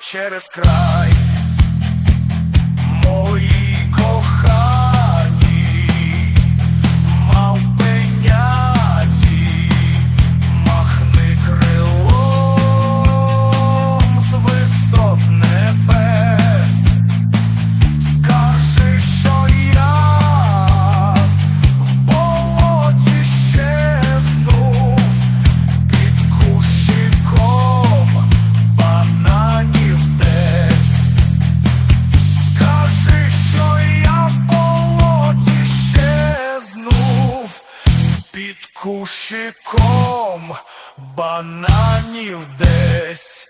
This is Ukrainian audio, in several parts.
через край. Під кущиком бананів десь.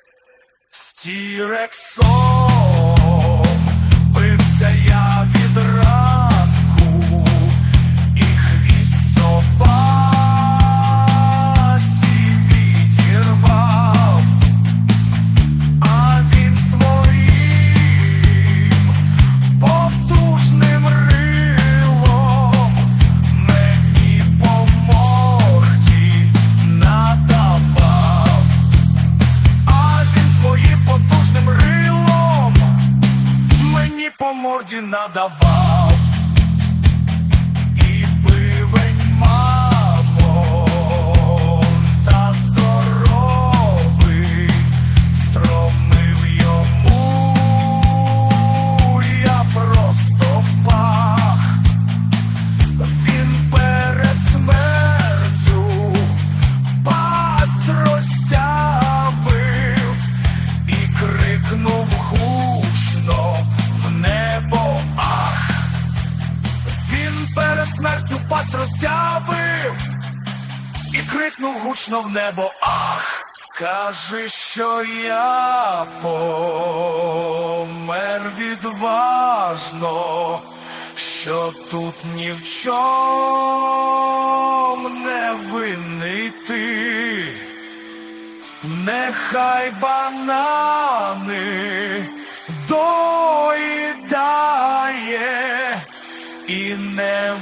З de nada vale. Смертю і крикнув гучно в небо ах. Скажи, що я помер відважно, що тут ні в чом не винний ти. Нехай банани доїдає і не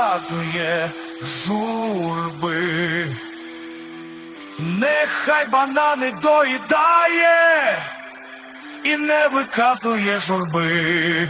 виказує журби. Нехай банани доїдає і не виказує журби.